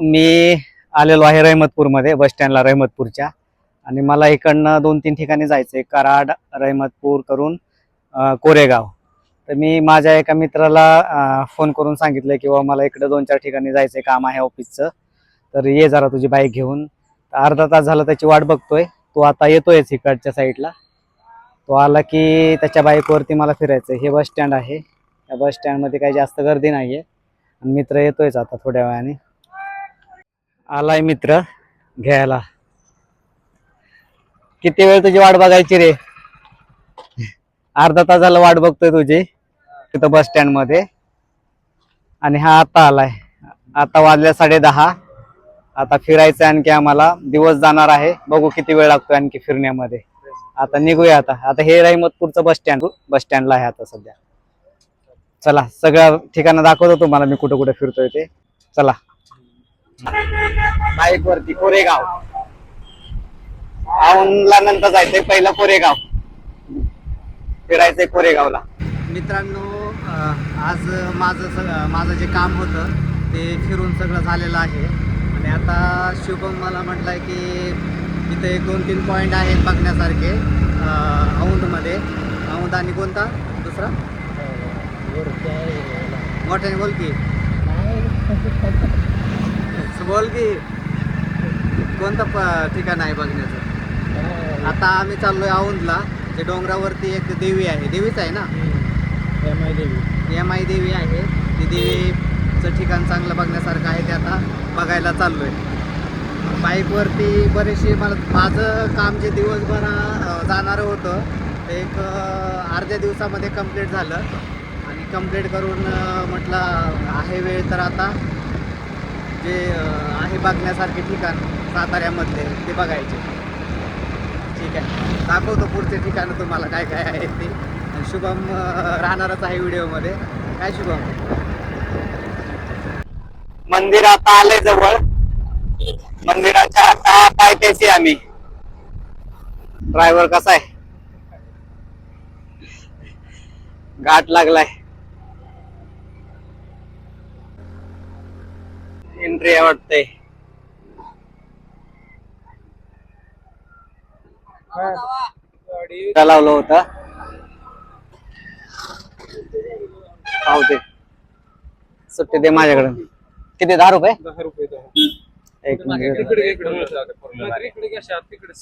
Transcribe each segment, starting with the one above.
मी आलेलो आहे रहमतपूरमध्ये बस स्टँडला रहमतपूरच्या. आणि मला इकडनं दोन तीन ठिकाणी जायचं आहे कराड रहमतपूर करून कोरेगाव. तर मी माझ्या एका मित्राला फोन करून सांगितलं की बाबा मला इकडं दोन चार ठिकाणी जायचं आहे काम आहे ऑफिसचं. तर ये जरा तुझी बाईक घेऊन. तर अर्धा तास झालं त्याची वाट बघतोय. तो आता येतोयच इकडच्या साईडला. तो आला की त्याच्या बाईकवरती मला फिरायचं हे बस स्टँड आहे. या बस स्टँडमध्ये काही जास्त गर्दी नाही आहे आणि मित्र येतोयच आता थोड्या वेळाने. आलाय मित्र घ्यायला. किती वेळ तुझी वाट बघायची रे? अर्धा तासाला वाट बघतोय तुझी तिथं बस स्टँडमध्ये. आणि हा आता आलाय. आता वाजल्या साडे दहा. आता फिरायचं आणखी आम्हाला. दिवस जाणार आहे. बघू किती वेळ लागतोय आणखी फिरण्यामध्ये. आता निघूया आता. आता हे राहिमतपूरचं बस स्टँड बस स्टँडला आहे आता सध्या. चला सगळ्या ठिकाणं दाखवतो तुम्हाला मी कुठं कुठं फिरतोय ते. चला. बाईक वरती कोरेगाव. औंधला नंतर जायचंय पहिलं कोरेगाव. फिरायचंय कोरेगावला. मित्रांनो आज माझं सगळं माझं जे काम होतं ते फिरून सगळं झालेलं आहे. आणि आता शुभम मला म्हटलंय की इथे एक दोन तीन पॉईंट आहेत बघण्यासारखे औंधमध्ये. औंध आणि कोणता? दुसरा? मोठ्याने बोल की. बोल की कोणतं प- ठिकाण आहे बघण्याचं? आता आम्ही चाललोय औंधला. जे डोंगरावरती एक देवी आहे. देवीच आहे ना? एम आय देवी. आहे. ती देवीचं ठिकाण चांगलं बघण्यासारखं आहे ते आता बघायला चाललोय. बाईकवरती बरेचसे मला माझं काम जे दिवसभर जाणारं होतं ते एक अर्ध्या दिवसामध्ये कंप्लीट झालं. आणि कंप्लीट करून म्हटलं आहे वेळ तर आता. जे हे बघण्यासारखे ठिकाण साताऱ्यामधले ते बघायचे. ठीक आहे. दाखवतो पुढचे ठिकाणं तुम्हाला काय काय आहे ते. शुभम राहणारच आहे व्हिडिओमध्ये. काय शुभम? मंदिर आता आलंय जवळ मंदिराच्या आता त्याची आम्ही. ड्रायव्हर कसा आहे? घाट लागलाय. एंट्री आवडते वाटतंय. लावलं होतं. पावते सुट्टी दे माझ्याकडे किती? दहा रुपये? दहा रुपये दहा. एक मिनिट. इकडे इकडे इकडे इकडे घ्या शात, तिकडे.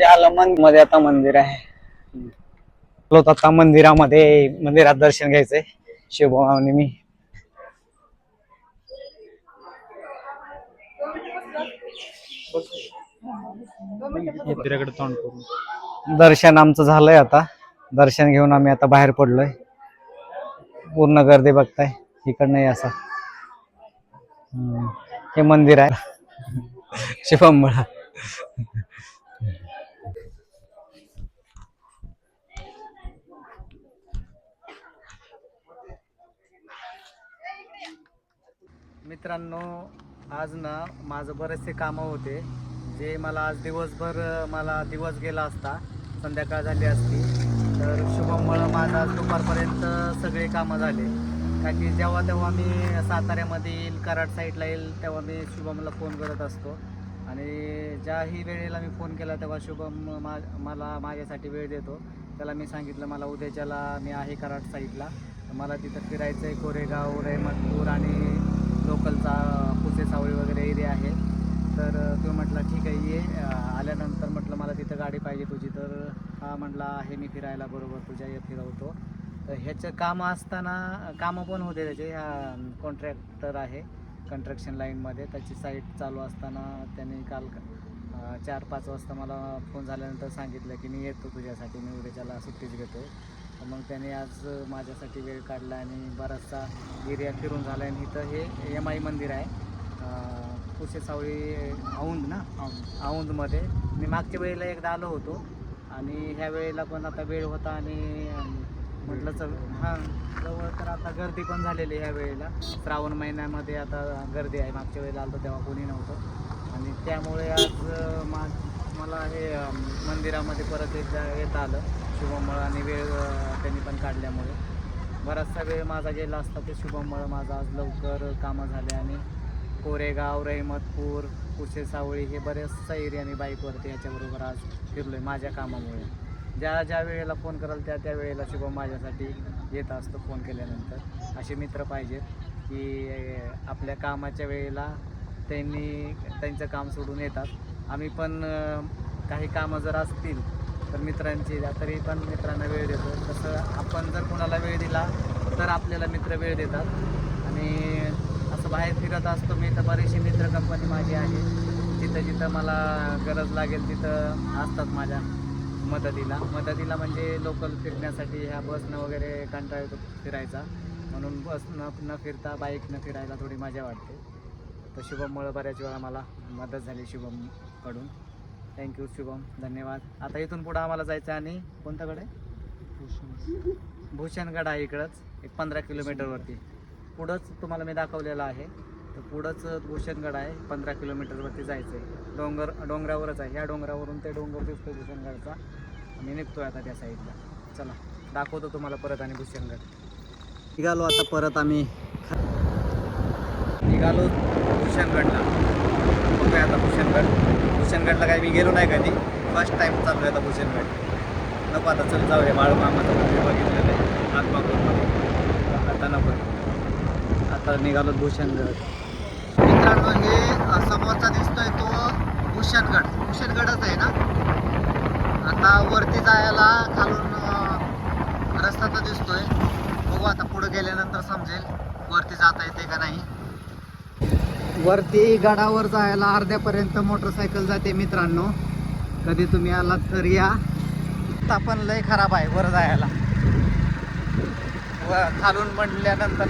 या मध्ये आता मंदिर आहे. आता मंदिरामध्ये मंदिरात दर्शन घ्यायचंय. शिवभावाने मी. मंदिराकडे तोंड दर्शन आमचं झालंय आता. दर्शन घेऊन आम्ही आता बाहेर पडलोय. पूर्ण गर्दी बघताय. इकडनं असं. हे मंदिर आहे. शिवम मित्रांनो आज ना माझं बरेचसे कामं होते जे मला आज दिवसभर मला दिवस गेला असता संध्याकाळ झाली असती. तर शुभममुळं माझं आज दुपारपर्यंत सगळे कामं झाले. का की जेव्हा तेव्हा मी साताऱ्यामध्ये येईल कराड साईडला येईल तेव्हा मी शुभमला फोन करत असतो. आणि ज्याही वेळेला मी फोन केला तेव्हा शुभम मा मला माझ्यासाठी वेळ देतो. त्याला मी सांगितलं मला उद्याच्याला मी आहे कराड साईडला मला तिथं फिरायचं आहे कोरेगाव रेहमतपूर आणि लोकलचा पुसे सावळी वगैरे एरिया आहे. तर तो म्हटला ठीक आहे ये. आल्यानंतर म्हटलं मला तिथं गाडी पाहिजे तुझी. तर हा म्हटला आहे मी फिरायला बरोबर तुझ्या या फिरवतो. तर ह्याचं कामं असताना कामं पण होते त्याचे. ह्या कॉन्ट्रॅक्टर आहे कन्स्ट्रक्शन लाईनमध्ये त्याची साईट चालू असताना त्याने काल चार पाच वाजता मला फोन झाल्यानंतर सांगितलं की मी येतो तुझ्यासाठी मी उद्याच्याला सुट्टीच घेतो. मग त्याने आज माझ्यासाठी वेळ काढला आणि बराचसा एरिया फिरून झाला. आणि इथं हे एम आय मंदिर आहे. पुसे सावळी औंध ना? औंधमध्ये. मी मागच्या वेळेला एकदा आलो होतो. आणि ह्या वेळेला पण आता वेळ होता आणि म्हटलं चल हां जवळ तर आता गर्दी पण झालेली ह्या वेळेला. श्रावण महिन्यामध्ये आता गर्दी आहे. मागच्या वेळेला आलो तेव्हा कोणी नव्हतं. आणि त्यामुळे आज मा मला हे मंदिरामध्ये परत एकदा येत आलं. शुभमळ आणि वेळ त्यांनी पण काढल्यामुळे. बराचसा वेळ माझा गेला असता ते शुभमळ. माझा आज लवकर कामं झाले आणि कोरेगाव रहिमतपूर कुशे सावळी हे बरेचसा एरिया मी बाईकवरती याच्याबरोबर आज फिरलो आहे माझ्या कामामुळे. ज्या ज्या वेळेला फोन कराल त्या त्या वेळेला शुभम माझ्यासाठी येत असतो फोन केल्यानंतर. असे मित्र पाहिजेत की आपल्या कामाच्या वेळेला त्यांनी त्यांचं काम सोडून येतात. आम्ही पण काही कामं जर असतील तर मित्रांची तरी पण मित्रांना वेळ देतो. तसं आपण जर कोणाला वेळ दिला तर आपल्याला मित्र वेळ देतात. आणि असं बाहेर फिरत असतो मी तर बरीचशी मित्र कंपनी माझी आहे जिथं जिथं मला गरज लागेल तिथं असतात माझ्या मदतीला. मदतीला म्हणजे लोकल फिरण्यासाठी ह्या बसनं वगैरे कंटाळा येतो फिरायचा. म्हणून बस न न फिरता बाईकनं फिरायला थोडी मजा वाटते. तर शुभममुळं बऱ्याच वेळा मला मदत झाली शुभमकडून. थँक्यू शुभम. धन्यवाद. आता इथून पुढं आम्हाला जायचं आहे आणि कोणत्याकडे भूषणगड आहे इकडंच. एक पंधरा किलोमीटरवरती पुढंच तुम्हाला मी दाखवलेलं आहे. तर पुढंच भूषणगड आहे. पंधरा किलोमीटरवरती जायचं आहे डोंगर डोंगरावरच आहे. ह्या डोंगरावरून ते डोंगर दिसतो भूषणगडचा. मी निघतोय आता त्या साईडला. चला दाखवतो तुम्हाला परत आणि भूषणगड. निघालो आता परत आम्ही. निघालो भूषणगडला. बघूया आता भूषणगड भूषणगडला काही मी गेलो नाही कधी. फर्स्ट टाईम चालू आहे आता भूषणगड नको आता चल जाऊया. माळमामाचं मंदिर बघितलेलं आहे. आत्मापूरमध्ये. आता नको. आता निघालो भूषणगड मित्रांनो हे समोरचा दिसतोय तो भूषणगड भूषणगडच आहे ना? आता वरती जायला खालून रस्ता तर दिसतोय. बघू आता पुढे गेल्यानंतर समजेल. वरती जाता येते का नाही. वरती गडावर जायला अर्ध्यापर्यंत मोटरसायकल जाते मित्रांनो. कधी तुम्ही आलात तर या. रस्ता पण लय खराब आहे वर जायला. व खालून म्हटल्यानंतर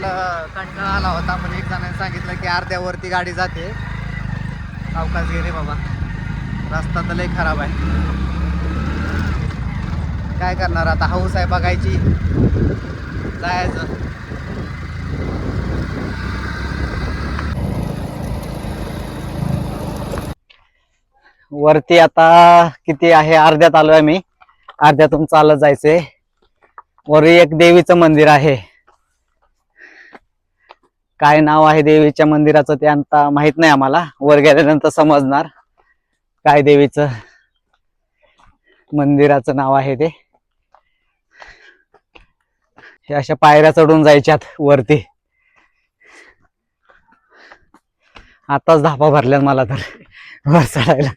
कंटाळा आला होता. पण एक जणांनी सांगितलं की अर्ध्यावरती गाडी जाते. अवकाश गेले बाबा. रस्ता तर लय खराब आहे. काय करणार आता? हाऊस आहे बघायची. जायचं. वरती आता किती आहे? अर्ध्यात आलोय मी अर्ध्यातून चालत जायचंय. वर एक देवीचं मंदिर आहे. काय नाव आहे देवीच्या मंदिराचं ते आता माहीत नाही आम्हाला. वर गेल्यानंतर समजणार. काय देवीचं मंदिराचं नाव आहे ते. हे अशा पायऱ्या चढून जायच्यात वरती. आताच धापा भरल्यात मला तर. वर चढायला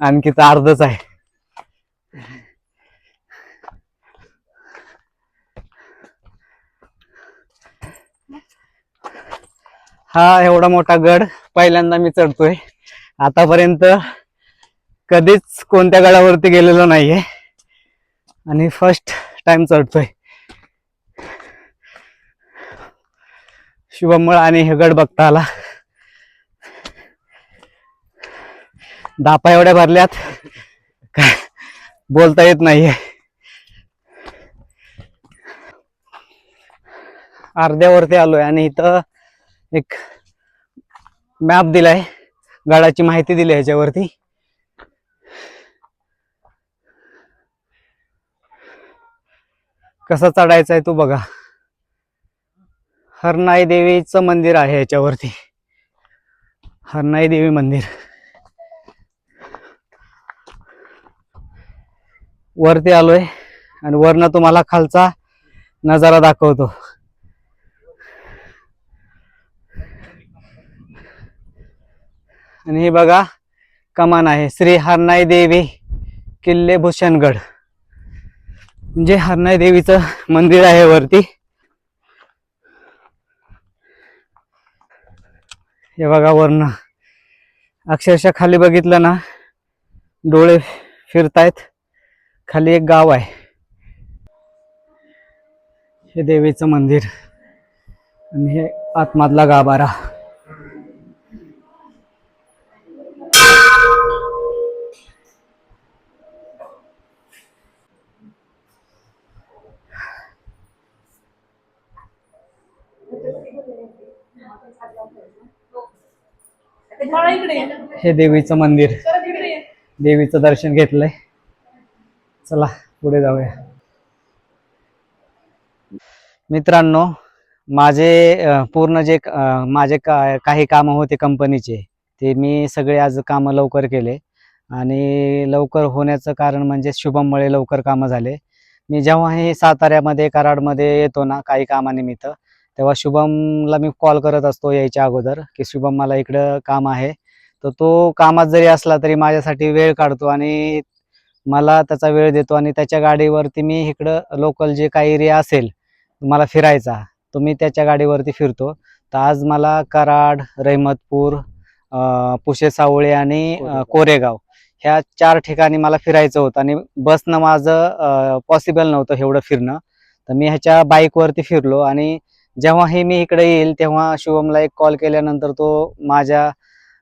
आणखी तर अर्धच आहे. हा एवढा मोठा गड पहिल्यांदा मी चढतोय. आतापर्यंत कधीच कोणत्या गडावरती गेलेलो नाहीये. आणि फर्स्ट टाइम चढतोय. शुभमळ आणि हे गड बघता आला दापा एवढ्या भरल्यात. काय बोलता येत नाहीये. अर्ध्यावरती आलोय आणि इथं एक मॅप दिलाय. गडाची माहिती दिली ह्याच्यावरती. कसं चढायचं आहे तू बघा. हरनाई देवीचं मंदिर आहे ह्याच्यावरती. हरनाई देवी मंदिर. वरती आलोय आणि वरनं तुम्हाला खालचा नजारा दाखवतो. आणि हे बघा कमान आहे. श्री हरनाई देवी किल्ले भूषणगड म्हणजे हरनाई देवीचं मंदिर आहे वरती. हे बघा वरनं. अक्षरशः खाली बघितलं ना डोळे फिरतायत. खाली एक गाव आहे. हे देवीचं मंदिर आणि हे आतमधला गाभारा. हे देवीचं मंदिर. देवीचं दर्शन घेतलंय. चला पुढे जाऊया. मित्रांनो माझे पूर्ण जे माझे का काही कामं होते कंपनीचे ते मी सगळे आज कामं लवकर केले. आणि लवकर होण्याचं कारण म्हणजे शुभममुळे लवकर कामं झाले. मी जेव्हाही साताऱ्यामध्ये कराडमध्ये येतो ना काही कामानिमित्त तेव्हा शुभमला मी कॉल करत असतो यायच्या अगोदर की शुभम मला इकडं काम आहे. तर तो कामात जरी असला तरी माझ्यासाठी वेळ काढतो आणि मला त्याचा वेळ देतो आणि त्याच्या गाडीवरती मी इकडं लोकल जे काही एरिया असेल मला फिरायचा तो मी त्याच्या गाडीवरती फिरतो. तर आज मला कराड रहिमतपूर पुशे सावळे आणि कोरेगाव. ह्या चार ठिकाणी मला फिरायचं होतं आणि बसनं माझं पॉसिबल नव्हतं एवढं फिरणं. तर मी ह्याच्या बाईकवरती फिरलो आणि जेव्हाही मी इकडे येईल तेव्हा शुभमला एक कॉल केल्यानंतर तो माझ्या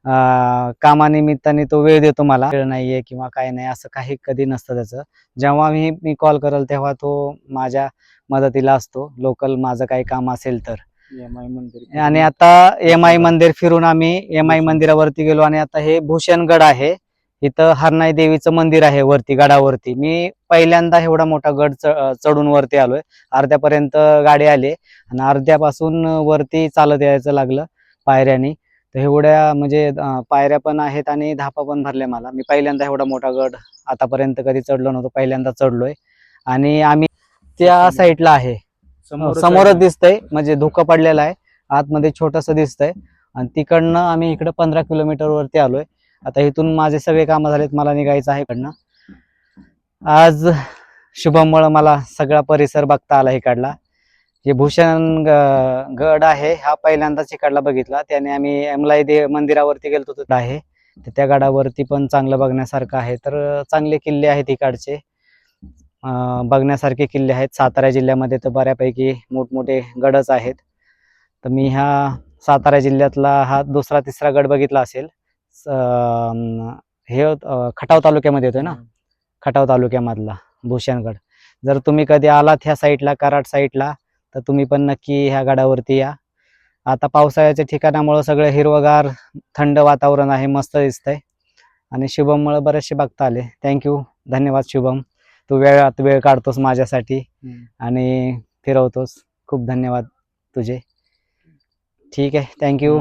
कामानिमित्ताने तो वेळ देतो मला. वेळ नाहीये किंवा काय नाही असं काही कधी नसतं त्याचं. जेव्हा मी मी कॉल करेल तेव्हा तो माझ्या मदतीला असतो. लोकल माझं काही काम असेल तर. मंदिर. आणि आता एम आय मंदिर फिरून आम्ही एम आय मंदिरावरती गेलो आणि आता हे भूषणगड आहे. इथं हरनाई देवीचं मंदिर आहे वरती गडावरती. मी पहिल्यांदा एवढा मोठा गड चढून वरती आलोय. अर्ध्यापर्यंत गाडी आली आणि अर्ध्यापासून वरती चालत यायचं लागलं पायऱ्यानी. तर एवढ्या म्हणजे पायऱ्या पण आहेत आणि धापा पण भरल्या मला. मी पहिल्यांदा एवढा मोठा गड आतापर्यंत कधी चढलो नव्हतो पहिल्यांदा चढलोय. आणि आम्ही त्या साईडला आहे. हो, समोरच दिसतंय म्हणजे धुकं पडलेलं आहे. आतमध्ये छोटस दिसतंय. आणि तिकडनं आम्ही इकडं पंधरा किलोमीटर वरती आलोय. आता इथून माझे सगळे कामं झालेत मला निघायचं आहे इकडनं. आज शुभममुळं मला सगळा परिसर बघता आला इकडला. जे भूषण गड आहे हा पहिल्यांदाच इकडला बघितला. त्याने आम्ही एमलाई देव मंदिरावरती गेलो होतो आहे. तर त्या गडावरती पण चांगलं बघण्यासारखं आहे. तर चांगले किल्ले आहेत इकडचे. बघण्यासारखे किल्ले आहेत. सातारा जिल्ह्यामध्ये तर बऱ्यापैकी मोठमोठे गडच आहेत. तर मी ह्या सातारा जिल्ह्यातला हा दुसरा तिसरा गड बघितला असेल. हे खटाव तालुक्यामध्ये येतोय ना? खटाव तालुक्यामधला भूषणगड जर तुम्ही कधी आलात ह्या साईडला कराड साईडला तर तुम्ही पण नक्की ह्या गडावरती या. आता पावसाळ्याच्या ठिकाणामुळं सगळं हिरवगार थंड वातावरण आहे मस्त दिसतंय. आणि शुभममुळं बरेचसे बघता आले. थँक्यू धन्यवाद शुभम. तू वेळात वेळ काढतोस माझ्यासाठी. आणि फिरवतोस. खूप धन्यवाद तुझे. ठीक आहे. थँक्यू